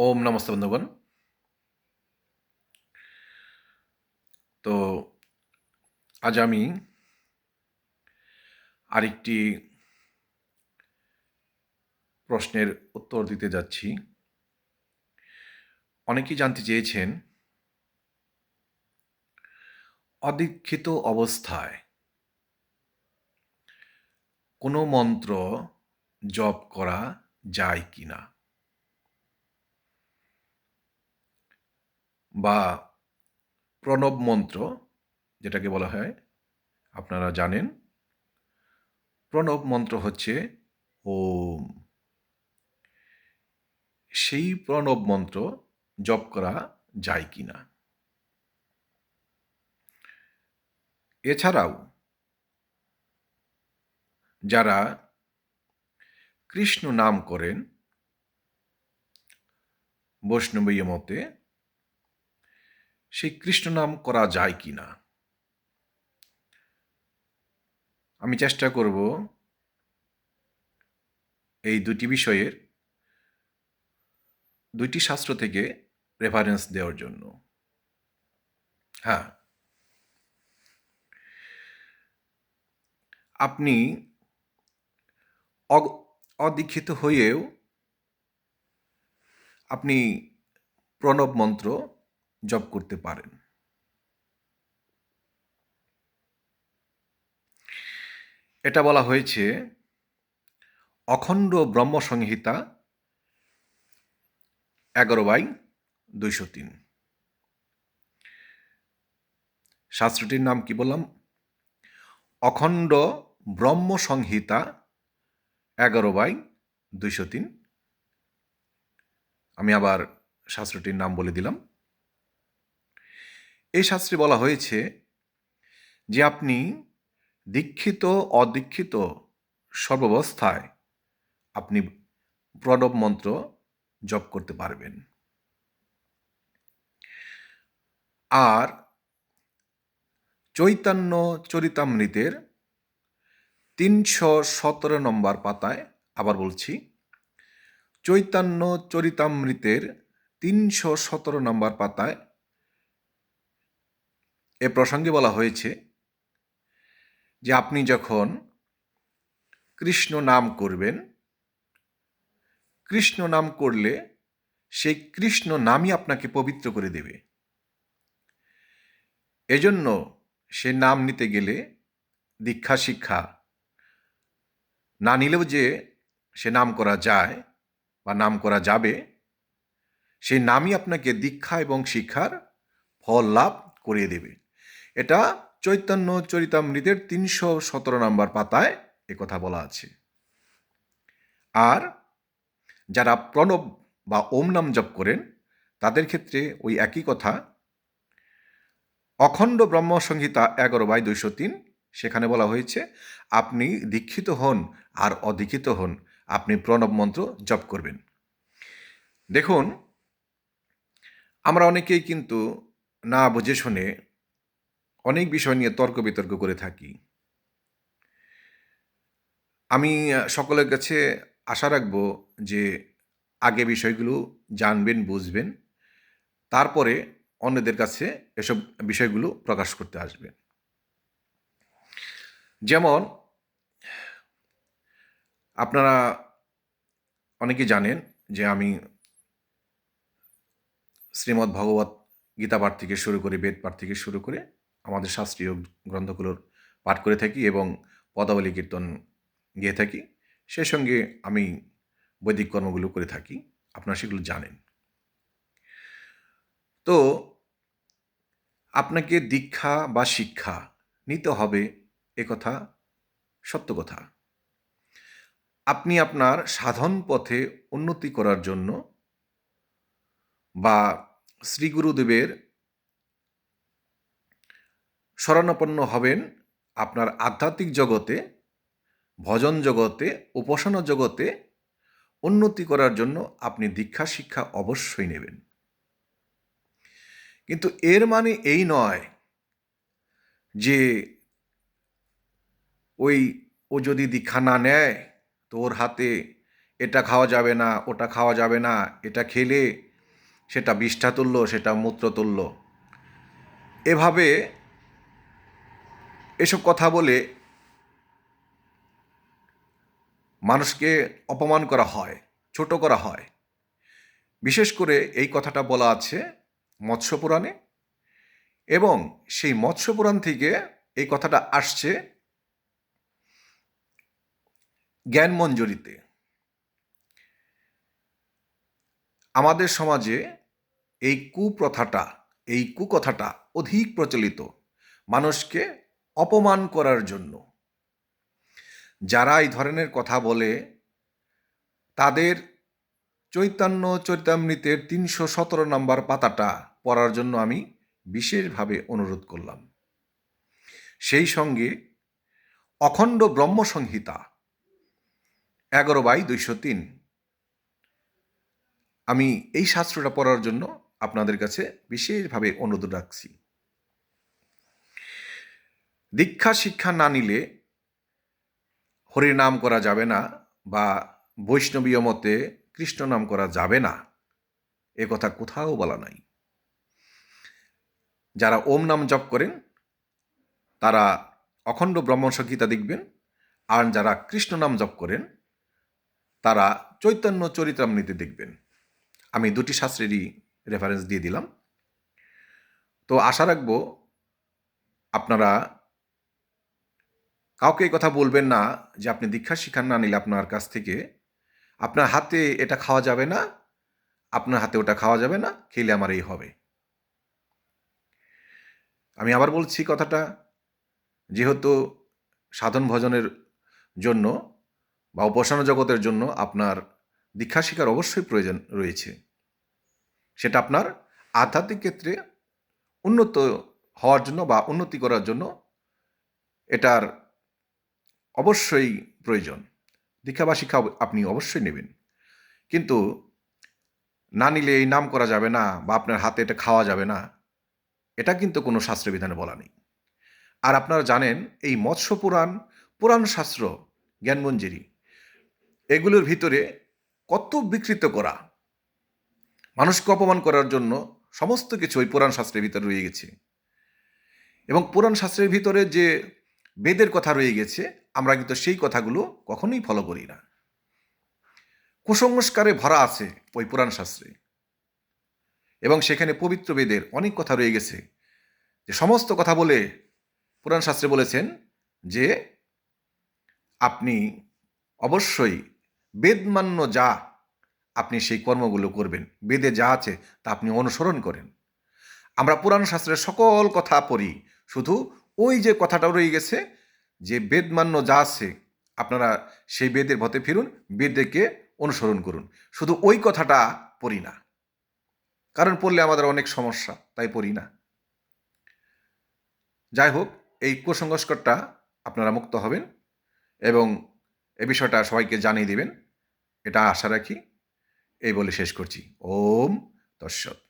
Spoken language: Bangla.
ওম নমস্তে বন্ধুগণ। তো আজ আমি আরেকটি প্রশ্নের উত্তর দিতে যাচ্ছি। অনেকেই জানতে চেয়েছেন, অদীক্ষিত অবস্থায় কোনো মন্ত্র জপ করা যায় কি না বা প্রণব মন্ত্র, যেটাকে বলা হয়, আপনারা জানেন। প্রণব মন্ত্র হচ্ছে ও সেই প্রণব মন্ত্র জপ করা যায় কি না? এছাড়াও, যারা কৃষ্ণ নাম করেন বৈষ্ণবীয় মতে সেই কৃষ্ণ নাম করা যায় কি না? আমি চেষ্টা করব এই দুটি বিষয়ের দুইটি শাস্ত্র থেকে রেফারেন্স দেওয়ার জন্য। হ্যাঁ। আপনি অদীক্ষিত হয়েও আপনি প্রণব মন্ত্র জপ করতে পারেন। এটা বলা হয়েছে, অখণ্ড ব্রহ্ম সংহিতা এগারো বাই দুইশো তিন। শাস্ত্রটির নাম কি বললাম? অখণ্ড ব্রহ্ম সংহিতা এগারো বাই দুইশো তিন। আমি আবার শাস্ত্রটির নাম বলে দিলাম। এই শাস্ত্রে বলা হয়েছে যে আপনি দীক্ষিত, অদীক্ষিত সর্বাবস্থায় আপনি প্রণব মন্ত্র জপ করতে পারবেন। আর চৈতন্য চরিতামৃতের তিনশো সতেরো নম্বর পাতায় আবার বলছি, চৈতন্য চরিতামৃতের তিনশো সতেরো নম্বর পাতায় এ প্রসঙ্গে বলা হয়েছে যে আপনি যখন কৃষ্ণ নাম করবেন, কৃষ্ণ নাম করলে সেই কৃষ্ণ নামই আপনাকে পবিত্র করে দেবে। এজন্য সে নাম নিতে গেলে দীক্ষা শিক্ষা না নিলেও যে সে নাম করা যায় বা নাম করা যাবে, সেই নামই আপনাকে দীক্ষা এবং শিক্ষার ফল লাভ করিয়ে দেবে। এটা চৈতন্য চরিতামৃতের তিনশো সতেরো নম্বর পাতায় কথা বলা আছে। আর যারা প্রণব বা ওম নাম জপ করেন, তাদের ক্ষেত্রে ওই একই কথা। অখণ্ড ব্রহ্ম সংহিতা এগারো বাই দুইশো তিন, সেখানে বলা হয়েছে, আপনি দীক্ষিত হন আর অদীক্ষিত হন, আপনি প্রণব মন্ত্র জপ করবেন। দেখুন, আমরা অনেকেই কিন্তু না বুঝে শুনে অনেক বিষয় নিয়ে তর্ক বিতর্ক করে থাকি। আমি সকলের কাছে আশা রাখব যে আগে বিষয়গুলো জানবেন, বুঝবেন, তারপরে অন্যদের কাছে এসব বিষয়গুলো প্রকাশ করতে আসবেন। যেমন, আপনারা অনেকে জানেন যে আমি শ্রীমদ্ ভগবত গীতা পাঠ থেকে শুরু করে বেদ পাঠ থেকে শুরু করে আমাদের শাস্ত্রীয় গ্রন্থগুলোর পাঠ করে থাকি এবং পদাবলী কীর্তন গিয়ে থাকি। সে সঙ্গে আমি বৈদিক কর্মগুলো করে থাকি। আপনারা সেগুলো জানেন। তো আপনাকে দীক্ষা বা শিক্ষা নিতে হবে এ কথা সত্য কথা। আপনি আপনার সাধন পথে উন্নতি করার জন্য বা শ্রী গুরুদেবের শরণাপন্ন হবেন আপনার আধ্যাত্মিক জগতে, ভজন জগতে, উপাসনা জগতে উন্নতি করার জন্য আপনি দীক্ষা শিক্ষা অবশ্যই নেবেন। কিন্তু এর মানে এই নয় যে ওই ও যদি দীক্ষা না নেয় তো ওর হাতে এটা খাওয়া যাবে না, ওটা খাওয়া যাবে না, এটা খেলে সেটা বিষ্ঠা তুল্য সেটা মূত্র তুল্য এভাবে এসব কথা বলে মানুষকে অপমান করা হয়, ছোট করা হয়। বিশেষ করে এই কথাটা বলা আছে মৎস্য পুরাণে এবং সেই মৎস্য পুরাণ থেকে এই কথাটা আসছে জ্ঞান মঞ্জুরিতে। আমাদের সমাজে এই কুপ্রথাটা, এই কুকথাটা অধিক প্রচলিত। মানুষকে অপমান করার জন্য। যারা এই ধরনের কথা বলে, তাদের চৈতন্য চৈতামৃতের তিনশো সতেরো নম্বর পাতাটা পড়ার জন্য আমি বিশেষভাবে অনুরোধ করলাম। সেই সঙ্গে অখণ্ড ব্রহ্মসংহিতা, এগারো বাই দুইশো তিন। আমি এই শাস্ত্রটা পড়ার জন্য আপনাদের কাছে বিশেষভাবে অনুরোধ রাখছি। দীক্ষা শিক্ষা না নিলে হরির নাম করা যাবে না বা বৈষ্ণবীয় মতে কৃষ্ণ নাম করা যাবে না। এ কথা কোথাও বলা নাই। যারা ওম নাম জপ করেন, তারা অখণ্ড ব্রহ্ম সংহিতা দেখবেন, আর যারা কৃষ্ণ নাম জপ করেন, তারা চৈতন্য চরিতামৃতি দেখবেন। আমি দুটি শাস্ত্রেরই রেফারেন্স দিয়ে দিলাম। তো আশা রাখব আপনারা কাউকে এই কথা বলবেন না যে আপনি দীক্ষা শিক্ষা না নিলে আপনার কাছ থেকে। আপনার হাতে এটা খাওয়া যাবে না, আপনার হাতে ওটা খাওয়া যাবে না, খেলে আমার এই হবে। আমি আবার বলছি কথাটা, যেহেতু সাধন ভজনের জন্য বা উপাসনা জগতের জন্য আপনার দীক্ষা শিকার অবশ্যই প্রয়োজন রয়েছে। সেটা আপনার আধ্যাত্মিক ক্ষেত্রে উন্নত হওয়ার জন্য বা উন্নতি করার জন্য এটার অবশ্যই প্রয়োজন। দীক্ষা বা শিক্ষা আপনি অবশ্যই নেবেন। কিন্তু না নিলে এই নাম করা যাবে না বা আপনার হাতে এটা খাওয়া যাবে না, এটা কিন্তু কোনো শাস্ত্র বিধানে বলা নেই। আর আপনারা জানেন, এই মৎস্য পুরাণ পুরাণ শাস্ত্র, জ্ঞানমঞ্জুরি, এগুলোর ভিতরে কত বিকৃত করা। মানুষকে অপমান করার জন্য সমস্ত কিছু ওই পুরাণ শাস্ত্রের ভিতরে রয়ে গেছে। এবং পুরাণ শাস্ত্রের ভিতরে যে বেদের কথা রয়ে গেছে আমরা কিন্তু সেই কথাগুলো কখনোই ফলো করি না। কুসংস্কারে ভরা আছে ওই পুরাণ শাস্ত্রে এবং সেখানে পবিত্র বেদের অনেক কথা রয়ে গেছে। যে সমস্ত কথা বলে পুরাণ শাস্ত্রে বলেছেন যে আপনি অবশ্যই বেদমান্য যা আপনি সেই কর্মগুলো করবেন, বেদে যা আছে তা আপনি অনুসরণ করেন। আমরা পুরাণ শাস্ত্রের সকল কথা পড়ি, শুধু ওই যে কথাটা রয়ে গেছে যে বেদমান্য যা আছে, আপনারা সেই বেদের ভতে ফিরুন, বেদকে অনুসরণ করুন। শুধু ওই কথাটা পড়ি না। কারণ পড়লে আমাদের অনেক সমস্যা, তাই পড়ি না। যাই হোক, এই কুসংস্কারটা আপনারা মুক্ত হবেন এবং এ বিষয়টা সবাইকে জানিয়ে দেবেন। এটা আশা রাখি। এই বলে শেষ করছি। ওম দর্শক